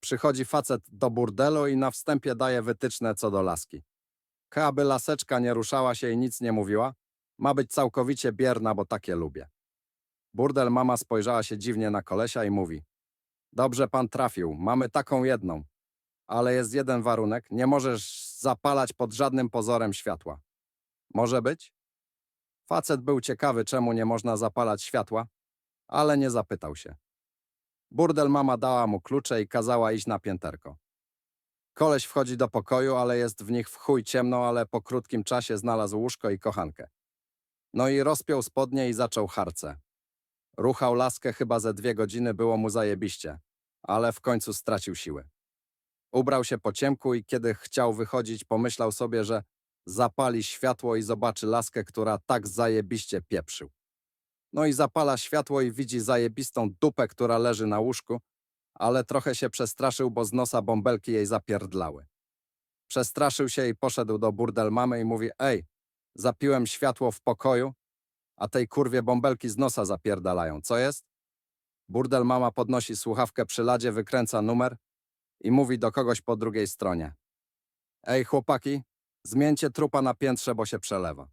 Przychodzi facet do burdelu i na wstępie daje wytyczne co do laski. Aby laseczka nie ruszała się i nic nie mówiła, ma być całkowicie bierna, bo takie lubię. Burdel mama spojrzała się dziwnie na kolesia i mówi: Dobrze pan trafił, mamy taką jedną. Ale jest jeden warunek, nie możesz zapalać pod żadnym pozorem światła. Może być? Facet był ciekawy, czemu nie można zapalać światła, ale nie zapytał się. Burdel mama dała mu klucze i kazała iść na pięterko. Koleś wchodzi do pokoju, ale jest w nich w chuj ciemno, ale po krótkim czasie znalazł łóżko i kochankę. No i rozpiął spodnie i zaczął harce. Ruchał laskę chyba ze dwie godziny, było mu zajebiście, ale w końcu stracił siły. Ubrał się po ciemku i kiedy chciał wychodzić, pomyślał sobie, że zapali światło i zobaczy laskę, która tak zajebiście pieprzył. No i zapala światło i widzi zajebistą dupę, która leży na łóżku, ale trochę się przestraszył, bo z nosa bąbelki jej zapierdlały. Przestraszył się i poszedł do burdel mamy i mówi, ej, zapiłem światło w pokoju, a tej kurwie bąbelki z nosa zapierdalają. Co jest? Burdel mama podnosi słuchawkę przy ladzie, wykręca numer i mówi do kogoś po drugiej stronie. Ej, chłopaki, zmieńcie trupa na piętrze, bo się przelewa.